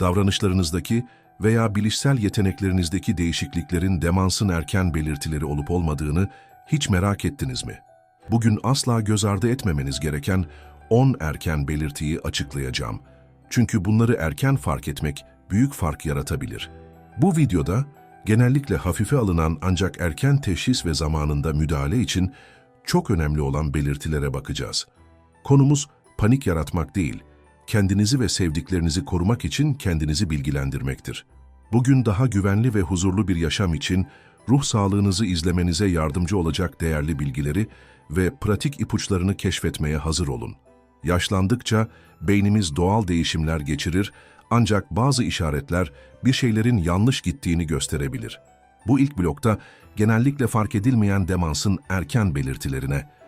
davranışlarınızdaki veya bilişsel yeteneklerinizdeki değişikliklerin demansın erken belirtileri olup olmadığını hiç merak ettiniz mi? Bugün asla göz ardı etmemeniz gereken 10 erken belirtiyi açıklayacağım. Çünkü bunları erken fark etmek büyük fark yaratabilir. Bu videoda genellikle hafife alınan ancak erken teşhis ve zamanında müdahale için çok önemli olan belirtilere bakacağız. Konumuz panik yaratmak değil, kendinizi ve sevdiklerinizi korumak için kendinizi bilgilendirmektir. Bugün daha güvenli ve huzurlu bir yaşam için ruh sağlığınızı izlemenize yardımcı olacak değerli bilgileri ve pratik ipuçlarını keşfetmeye hazır olun. Yaşlandıkça beynimiz doğal değişimler geçirir ancak bazı işaretler bir şeylerin yanlış gittiğini gösterebilir. Bu ilk blokta genellikle fark edilmeyen demansın erken belirtilerine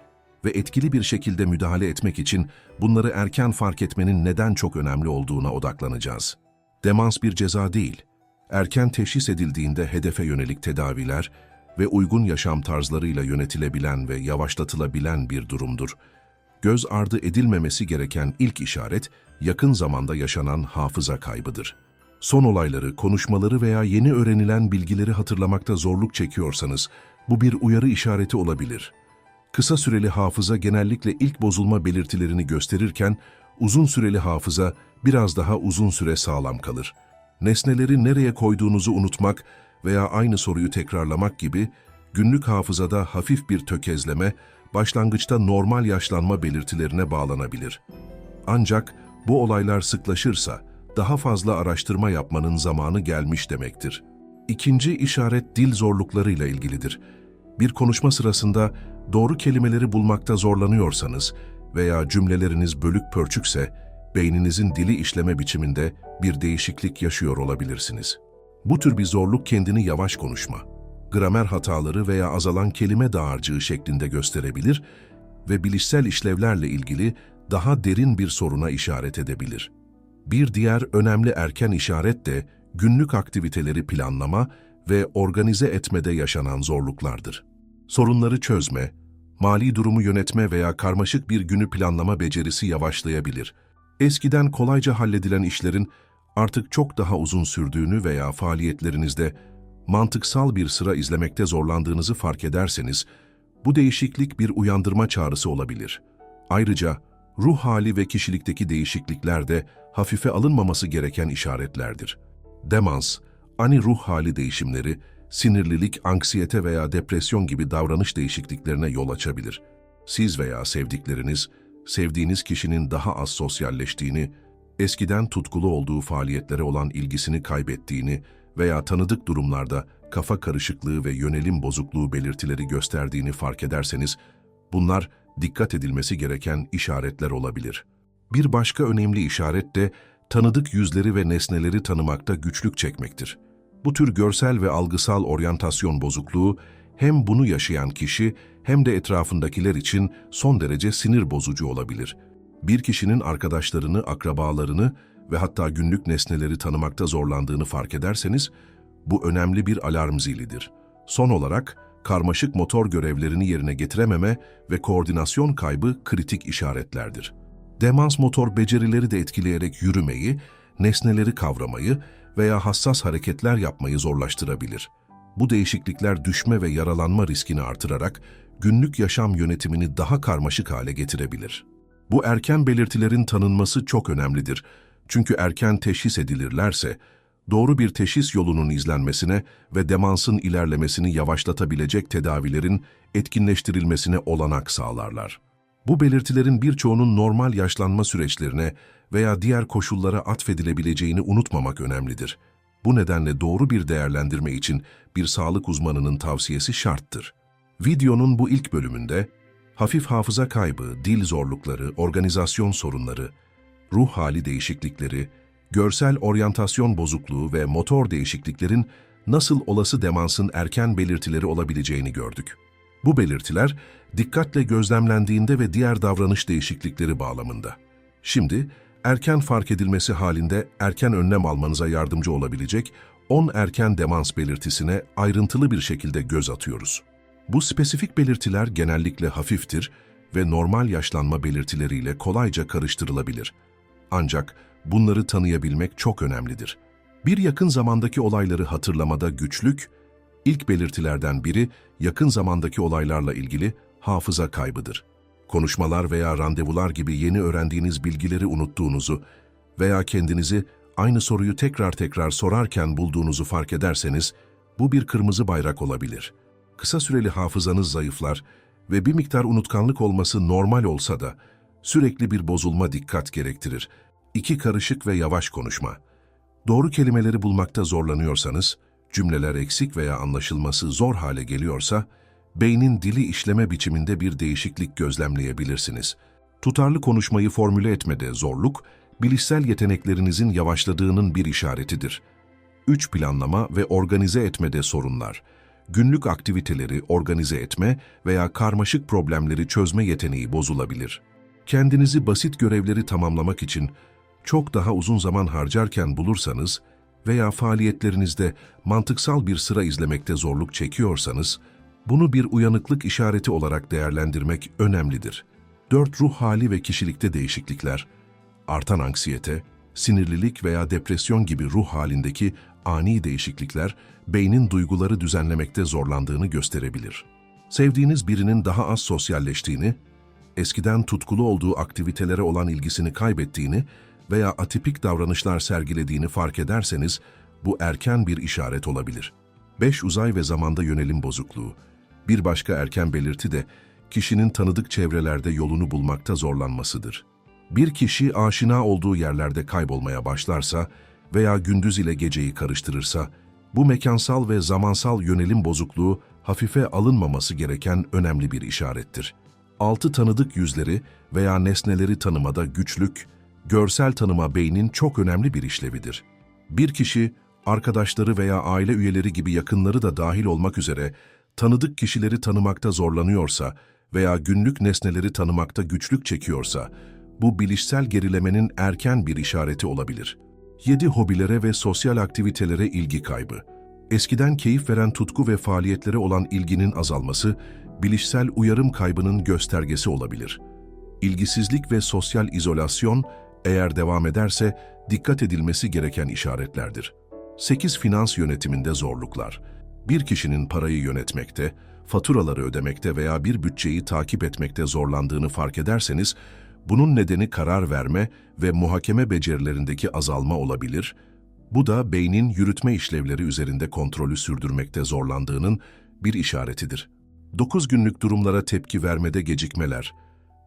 ve etkili bir şekilde müdahale etmek için bunları erken fark etmenin neden çok önemli olduğuna odaklanacağız. Demans bir ceza değil. Erken teşhis edildiğinde hedefe yönelik tedaviler ve uygun yaşam tarzlarıyla yönetilebilen ve yavaşlatılabilen bir durumdur. Göz ardı edilmemesi gereken ilk işaret, yakın zamanda yaşanan hafıza kaybıdır. Son olayları, konuşmaları veya yeni öğrenilen bilgileri hatırlamakta zorluk çekiyorsanız, bu bir uyarı işareti olabilir. Kısa süreli hafıza genellikle ilk bozulma belirtilerini gösterirken, uzun süreli hafıza biraz daha uzun süre sağlam kalır. Nesneleri nereye koyduğunuzu unutmak veya aynı soruyu tekrarlamak gibi günlük hafızada hafif bir tökezleme, başlangıçta normal yaşlanma belirtilerine bağlanabilir. Ancak bu olaylar sıklaşırsa daha fazla araştırma yapmanın zamanı gelmiş demektir. İkinci işaret dil zorluklarıyla ilgilidir. Bir konuşma sırasında doğru kelimeleri bulmakta zorlanıyorsanız veya cümleleriniz bölük pörçükse, beyninizin dili işleme biçiminde bir değişiklik yaşıyor olabilirsiniz. Bu tür bir zorluk kendini yavaş konuşma, gramer hataları veya azalan kelime dağarcığı şeklinde gösterebilir ve bilişsel işlevlerle ilgili daha derin bir soruna işaret edebilir. Bir diğer önemli erken işaret de günlük aktiviteleri planlama ve organize etmede yaşanan zorluklardır. Sorunları çözme, mali durumu yönetme veya karmaşık bir günü planlama becerisi yavaşlayabilir. Eskiden kolayca halledilen işlerin artık çok daha uzun sürdüğünü veya faaliyetlerinizde mantıksal bir sıra izlemekte zorlandığınızı fark ederseniz, bu değişiklik bir uyandırma çağrısı olabilir. Ayrıca ruh hali ve kişilikteki değişiklikler de hafife alınmaması gereken işaretlerdir. Demans, ani ruh hali değişimleri, sinirlilik, anksiyete veya depresyon gibi davranış değişikliklerine yol açabilir. Siz veya sevdikleriniz, sevdiğiniz kişinin daha az sosyalleştiğini, eskiden tutkulu olduğu faaliyetlere olan ilgisini kaybettiğini veya tanıdık durumlarda kafa karışıklığı ve yönelim bozukluğu belirtileri gösterdiğini fark ederseniz, bunlar dikkat edilmesi gereken işaretler olabilir. Bir başka önemli işaret de tanıdık yüzleri ve nesneleri tanımakta güçlük çekmektir. Bu tür görsel ve algısal oryantasyon bozukluğu hem bunu yaşayan kişi hem de etrafındakiler için son derece sinir bozucu olabilir. Bir kişinin arkadaşlarını, akrabalarını ve hatta günlük nesneleri tanımakta zorlandığını fark ederseniz, bu önemli bir alarm zilidir. Son olarak, karmaşık motor görevlerini yerine getirememe ve koordinasyon kaybı kritik işaretlerdir. Demans motor becerileri de etkileyerek yürümeyi, nesneleri kavramayı veya hassas hareketler yapmayı zorlaştırabilir. Bu değişiklikler düşme ve yaralanma riskini artırarak günlük yaşam yönetimini daha karmaşık hale getirebilir. Bu erken belirtilerin tanınması çok önemlidir. Çünkü erken teşhis edilirlerse, doğru bir teşhis yolunun izlenmesine ve demansın ilerlemesini yavaşlatabilecek tedavilerin etkinleştirilmesine olanak sağlarlar. Bu belirtilerin birçoğunun normal yaşlanma süreçlerine veya diğer koşullara atfedilebileceğini unutmamak önemlidir. Bu nedenle doğru bir değerlendirme için bir sağlık uzmanının tavsiyesi şarttır. Videonun bu ilk bölümünde hafif hafıza kaybı, dil zorlukları, organizasyon sorunları, ruh hali değişiklikleri, görsel oryantasyon bozukluğu ve motor değişikliklerin nasıl olası demansın erken belirtileri olabileceğini gördük. Bu belirtiler dikkatle gözlemlendiğinde ve diğer davranış değişiklikleri bağlamında. Şimdi erken fark edilmesi halinde erken önlem almanıza yardımcı olabilecek 10 erken demans belirtisine ayrıntılı bir şekilde göz atıyoruz. Bu spesifik belirtiler genellikle hafiftir ve normal yaşlanma belirtileriyle kolayca karıştırılabilir. Ancak bunları tanıyabilmek çok önemlidir. Bir yakın zamandaki olayları hatırlamada güçlük, ilk belirtilerden biri yakın zamandaki olaylarla ilgili hafıza kaybıdır. Konuşmalar veya randevular gibi yeni öğrendiğiniz bilgileri unuttuğunuzu veya kendinizi aynı soruyu tekrar tekrar sorarken bulduğunuzu fark ederseniz, bu bir kırmızı bayrak olabilir. Kısa süreli hafızanız zayıflar ve bir miktar unutkanlık olması normal olsa da, sürekli bir bozulma dikkat gerektirir. İki karışık ve yavaş konuşma. Doğru kelimeleri bulmakta zorlanıyorsanız, cümleler eksik veya anlaşılması zor hale geliyorsa, beynin dili işleme biçiminde bir değişiklik gözlemleyebilirsiniz. Tutarlı konuşmayı formüle etmede zorluk, bilişsel yeteneklerinizin yavaşladığının bir işaretidir. 3. Planlama ve organize etmede sorunlar. Günlük aktiviteleri organize etme veya karmaşık problemleri çözme yeteneği bozulabilir. Kendinizi basit görevleri tamamlamak için çok daha uzun zaman harcarken bulursanız veya faaliyetlerinizde mantıksal bir sıra izlemekte zorluk çekiyorsanız, bunu bir uyanıklık işareti olarak değerlendirmek önemlidir. 4. Ruh hali ve kişilikte değişiklikler, artan anksiyete, sinirlilik veya depresyon gibi ruh halindeki ani değişiklikler, beynin duyguları düzenlemekte zorlandığını gösterebilir. Sevdiğiniz birinin daha az sosyalleştiğini, eskiden tutkulu olduğu aktivitelere olan ilgisini kaybettiğini veya atipik davranışlar sergilediğini fark ederseniz, bu erken bir işaret olabilir. 5. Uzay ve zamanda yönelim bozukluğu. Bir başka erken belirti de, kişinin tanıdık çevrelerde yolunu bulmakta zorlanmasıdır. Bir kişi aşina olduğu yerlerde kaybolmaya başlarsa veya gündüz ile geceyi karıştırırsa, bu mekansal ve zamansal yönelim bozukluğu hafife alınmaması gereken önemli bir işarettir. Altı tanıdık yüzleri veya nesneleri tanımada güçlük, görsel tanıma beynin çok önemli bir işlevidir. Bir kişi, arkadaşları veya aile üyeleri gibi yakınları da dahil olmak üzere tanıdık kişileri tanımakta zorlanıyorsa veya günlük nesneleri tanımakta güçlük çekiyorsa, bu bilişsel gerilemenin erken bir işareti olabilir. 7. Hobilere ve sosyal aktivitelere ilgi kaybı. Eskiden keyif veren tutku ve faaliyetlere olan ilginin azalması, bilişsel uyarım kaybının göstergesi olabilir. İlgisizlik ve sosyal izolasyon, eğer devam ederse dikkat edilmesi gereken işaretlerdir. 8. Finans yönetiminde zorluklar. Bir kişinin parayı yönetmekte, faturaları ödemekte veya bir bütçeyi takip etmekte zorlandığını fark ederseniz, bunun nedeni karar verme ve muhakeme becerilerindeki azalma olabilir, bu da beynin yürütme işlevleri üzerinde kontrolü sürdürmekte zorlandığının bir işaretidir. 9 günlük durumlara tepki vermede gecikmeler,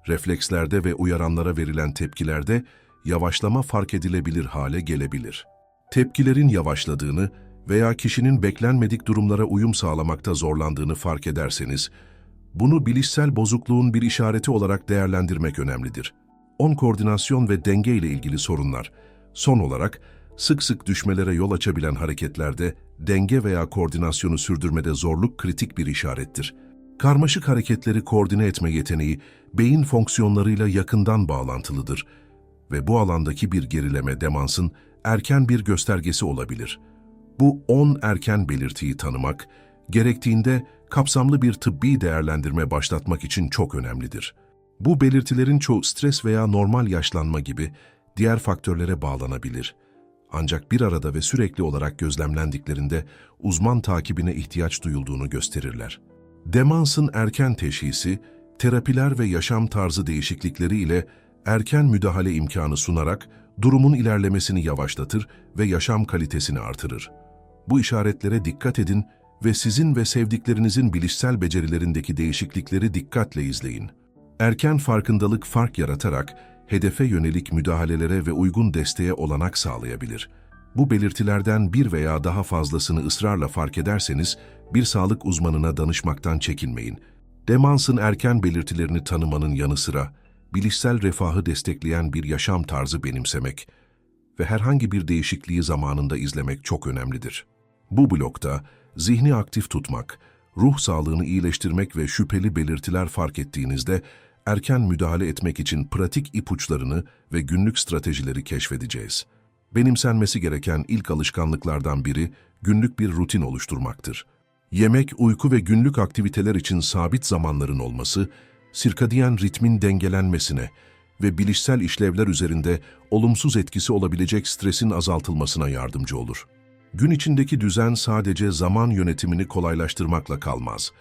reflekslerde ve uyaranlara verilen tepkilerde yavaşlama fark edilebilir hale gelebilir. Tepkilerin yavaşladığını veya kişinin beklenmedik durumlara uyum sağlamakta zorlandığını fark ederseniz, bunu bilişsel bozukluğun bir işareti olarak değerlendirmek önemlidir. 10 koordinasyon ve denge ile ilgili sorunlar. Son olarak, sık sık düşmelere yol açabilen hareketlerde denge veya koordinasyonu sürdürmede zorluk kritik bir işarettir. Karmaşık hareketleri koordine etme yeteneği, beyin fonksiyonlarıyla yakından bağlantılıdır ve bu alandaki bir gerileme demansın erken bir göstergesi olabilir. Bu 10 erken belirtiyi tanımak, gerektiğinde kapsamlı bir tıbbi değerlendirme başlatmak için çok önemlidir. Bu belirtilerin çoğu stres veya normal yaşlanma gibi diğer faktörlere bağlanabilir. Ancak bir arada ve sürekli olarak gözlemlendiklerinde uzman takibine ihtiyaç duyulduğunu gösterirler. Demansın erken teşhisi, terapiler ve yaşam tarzı değişiklikleri ile erken müdahale imkanı sunarak durumun ilerlemesini yavaşlatır ve yaşam kalitesini artırır. Bu işaretlere dikkat edin ve sizin ve sevdiklerinizin bilişsel becerilerindeki değişiklikleri dikkatle izleyin. Erken farkındalık fark yaratarak hedefe yönelik müdahalelere ve uygun desteğe olanak sağlayabilir. Bu belirtilerden bir veya daha fazlasını ısrarla fark ederseniz bir sağlık uzmanına danışmaktan çekinmeyin. Demansın erken belirtilerini tanımanın yanı sıra bilişsel refahı destekleyen bir yaşam tarzı benimsemek ve herhangi bir değişikliği zamanında izlemek çok önemlidir. Bu blokta zihni aktif tutmak, ruh sağlığını iyileştirmek ve şüpheli belirtiler fark ettiğinizde erken müdahale etmek için pratik ipuçlarını ve günlük stratejileri keşfedeceğiz. Benimsenmesi gereken ilk alışkanlıklardan biri günlük bir rutin oluşturmaktır. Yemek, uyku ve günlük aktiviteler için sabit zamanların olması, sirkadiyen ritmin dengelenmesine ve bilişsel işlevler üzerinde olumsuz etkisi olabilecek stresin azaltılmasına yardımcı olur. Gün içindeki düzen sadece zaman yönetimini kolaylaştırmakla kalmaz.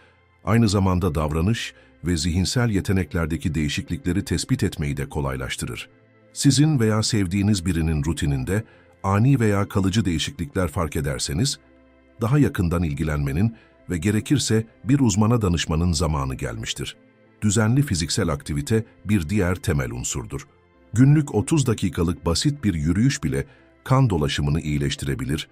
Aynı zamanda davranış ve zihinsel yeteneklerdeki değişiklikleri tespit etmeyi de kolaylaştırır. Sizin veya sevdiğiniz birinin rutininde ani veya kalıcı değişiklikler fark ederseniz, daha yakından ilgilenmenin ve gerekirse bir uzmana danışmanın zamanı gelmiştir. Düzenli fiziksel aktivite bir diğer temel unsurdur. Günlük 30 dakikalık basit bir yürüyüş bile kan dolaşımını iyileştirebilir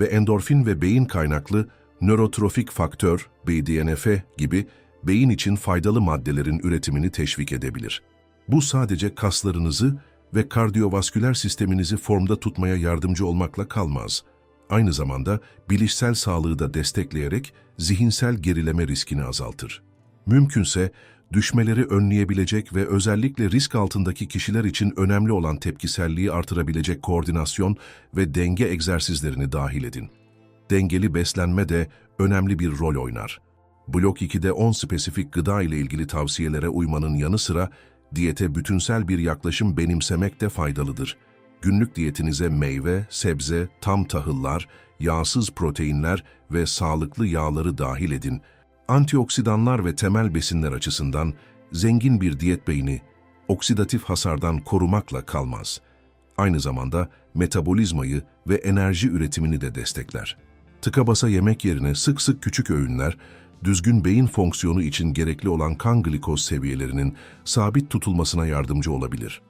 ve endorfin ve beyin kaynaklı nörotrofik faktör, BDNF gibi beyin için faydalı maddelerin üretimini teşvik edebilir. Bu sadece kaslarınızı ve kardiyovasküler sisteminizi formda tutmaya yardımcı olmakla kalmaz. Aynı zamanda bilişsel sağlığı da destekleyerek zihinsel gerileme riskini azaltır. Mümkünse düşmeleri önleyebilecek ve özellikle risk altındaki kişiler için önemli olan tepkiselliği artırabilecek koordinasyon ve denge egzersizlerini dahil edin. Dengeli beslenme de önemli bir rol oynar. Blok 2'de 10 spesifik gıda ile ilgili tavsiyelere uymanın yanı sıra diyete bütünsel bir yaklaşım benimsemek de faydalıdır. Günlük diyetinize meyve, sebze, tam tahıllar, yağsız proteinler ve sağlıklı yağları dahil edin. Antioksidanlar ve temel besinler açısından zengin bir diyet beyni oksidatif hasardan korumakla kalmaz. Aynı zamanda metabolizmayı ve enerji üretimini de destekler. Tıka basa yemek yerine sık sık küçük öğünler, düzgün beyin fonksiyonu için gerekli olan kan glikoz seviyelerinin sabit tutulmasına yardımcı olabilir.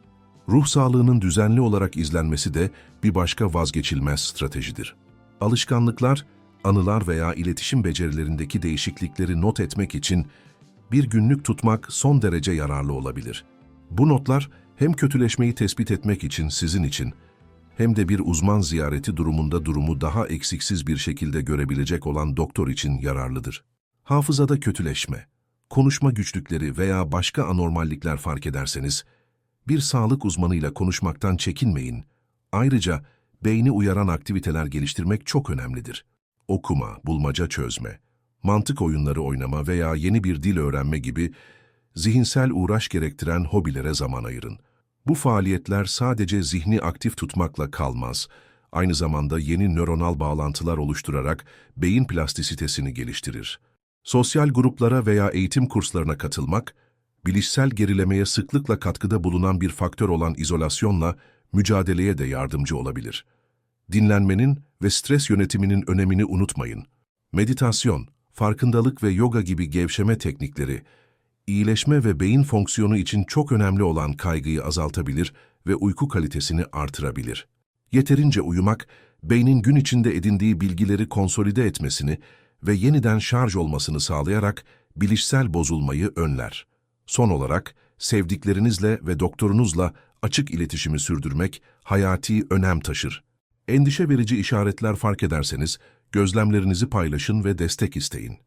Ruh sağlığının düzenli olarak izlenmesi de bir başka vazgeçilmez stratejidir. Alışkanlıklar, anılar veya iletişim becerilerindeki değişiklikleri not etmek için bir günlük tutmak son derece yararlı olabilir. Bu notlar hem kötüleşmeyi tespit etmek için sizin için hem de bir uzman ziyareti durumunda durumu daha eksiksiz bir şekilde görebilecek olan doktor için yararlıdır. Hafızada kötüleşme, konuşma güçlükleri veya başka anormallikler fark ederseniz, bir sağlık uzmanıyla konuşmaktan çekinmeyin. Ayrıca beyni uyaran aktiviteler geliştirmek çok önemlidir. Okuma, bulmaca çözme, mantık oyunları oynama veya yeni bir dil öğrenme gibi zihinsel uğraş gerektiren hobilere zaman ayırın. Bu faaliyetler sadece zihni aktif tutmakla kalmaz, aynı zamanda yeni nöronal bağlantılar oluşturarak beyin plastisitesini geliştirir. Sosyal gruplara veya eğitim kurslarına katılmak, bilişsel gerilemeye sıklıkla katkıda bulunan bir faktör olan izolasyonla mücadeleye de yardımcı olabilir. Dinlenmenin ve stres yönetiminin önemini unutmayın. Meditasyon, farkındalık ve yoga gibi gevşeme teknikleri, iyileşme ve beyin fonksiyonu için çok önemli olan kaygıyı azaltabilir ve uyku kalitesini artırabilir. Yeterince uyumak, beynin gün içinde edindiği bilgileri konsolide etmesini ve yeniden şarj olmasını sağlayarak bilişsel bozulmayı önler. Son olarak, sevdiklerinizle ve doktorunuzla açık iletişimi sürdürmek hayati önem taşır. Endişe verici işaretler fark ederseniz, gözlemlerinizi paylaşın ve destek isteyin.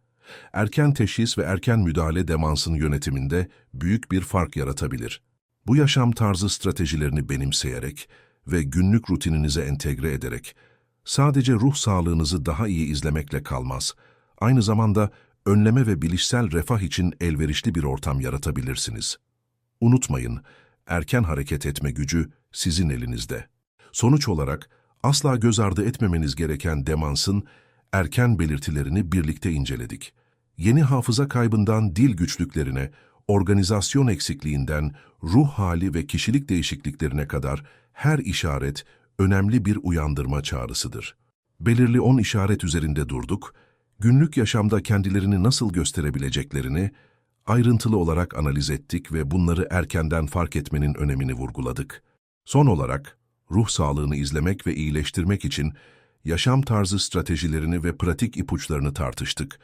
Erken teşhis ve erken müdahale demansın yönetiminde büyük bir fark yaratabilir. Bu yaşam tarzı stratejilerini benimseyerek ve günlük rutininize entegre ederek, sadece ruh sağlığınızı daha iyi izlemekle kalmaz, aynı zamanda önleme ve bilişsel refah için elverişli bir ortam yaratabilirsiniz. Unutmayın, erken hareket etme gücü sizin elinizde. Sonuç olarak, asla göz ardı etmemeniz gereken demansın erken belirtilerini birlikte inceledik. Yeni hafıza kaybından dil güçlüklerine, organizasyon eksikliğinden ruh hali ve kişilik değişikliklerine kadar her işaret önemli bir uyandırma çağrısıdır. Belirli 10 işaret üzerinde durduk, günlük yaşamda kendilerini nasıl gösterebileceklerini ayrıntılı olarak analiz ettik ve bunları erkenden fark etmenin önemini vurguladık. Son olarak, ruh sağlığını izlemek ve iyileştirmek için yaşam tarzı stratejilerini ve pratik ipuçlarını tartıştık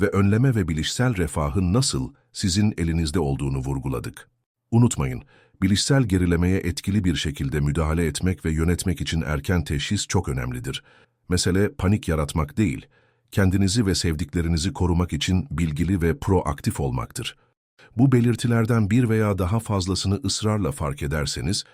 ve önleme ve bilişsel refahın nasıl sizin elinizde olduğunu vurguladık. Unutmayın, bilişsel gerilemeye etkili bir şekilde müdahale etmek ve yönetmek için erken teşhis çok önemlidir. Mesele panik yaratmak değil, kendinizi ve sevdiklerinizi korumak için bilgili ve proaktif olmaktır. Bu belirtilerden bir veya daha fazlasını ısrarla fark ederseniz,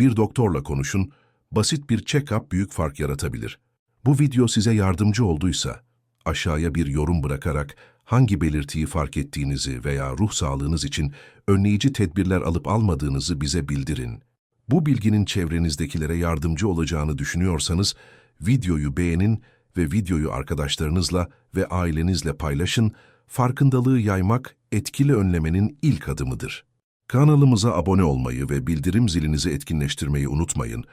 bir doktorla konuşun, basit bir check-up büyük fark yaratabilir. Bu video size yardımcı olduysa, aşağıya bir yorum bırakarak hangi belirtiyi fark ettiğinizi veya ruh sağlığınız için önleyici tedbirler alıp almadığınızı bize bildirin. Bu bilginin çevrenizdekilere yardımcı olacağını düşünüyorsanız, videoyu beğenin ve videoyu arkadaşlarınızla ve ailenizle paylaşın, farkındalığı yaymak etkili önlemenin ilk adımıdır. Kanalımıza abone olmayı ve bildirim zilinizi etkinleştirmeyi unutmayın.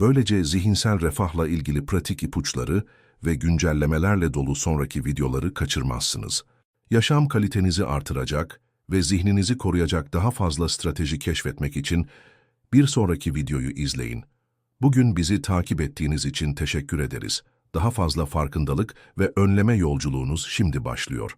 Böylece zihinsel refahla ilgili pratik ipuçları ve güncellemelerle dolu sonraki videoları kaçırmazsınız. Yaşam kalitenizi artıracak ve zihninizi koruyacak daha fazla strateji keşfetmek için bir sonraki videoyu izleyin. Bugün bizi takip ettiğiniz için teşekkür ederiz. Daha fazla farkındalık ve önleme yolculuğunuz şimdi başlıyor.